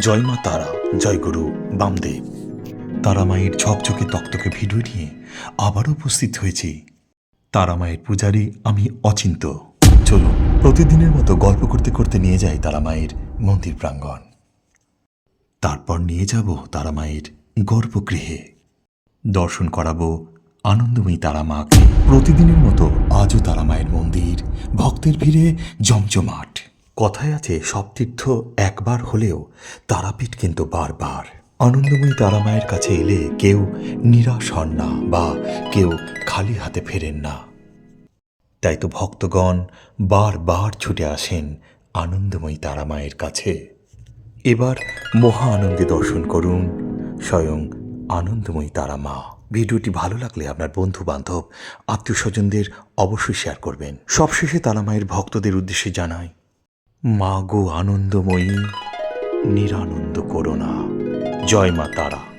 জয় মা তারা, জয় গুরু বামদেব। তারামায়ের ঝকঝকে তক্তকে ভিডিও নিয়ে আবারও উপস্থিত হয়েছি। তারামায়ের পূজারি আমি অচিন্ত। চলুন, প্রতিদিনের মতো গল্প করতে করতে নিয়ে যাই তারামায়ের মন্দির প্রাঙ্গণ। তারপর নিয়ে যাব তারামায়ের গর্ভগৃহে। দর্শন করাবো আনন্দময়ী তারা মাকে প্রতিদিনের মতো আজও তারামায়ের মন্দির, ভক্তের ভিড়ে জমজমাট। কথায় আছে, সব তীর্থ একবার হলেও তারাপীঠ কিন্তু বারবার। আনন্দময়ী তারামায়ের কাছে এলে কেউ নিরাশ হন না বা কেউ খালি হাতে ফেরেন না। তাই তো ভক্তগণ বারবার ছুটে আসেন আনন্দময়ী তারামায়ের কাছে। এবার মহা আনন্দে দর্শন করুন স্বয়ং আনন্দময়ী তারা মা ভিডিওটি ভালো লাগলে আপনার বন্ধু বান্ধব আত্মীয় স্বজনদের অবশ্যই শেয়ার করবেন। সবশেষে তারা মায়ের ভক্তদের উদ্দেশ্যে জানাই মা গো আনন্দময়ী নিরানন্দ করোনা জয় মা তারা।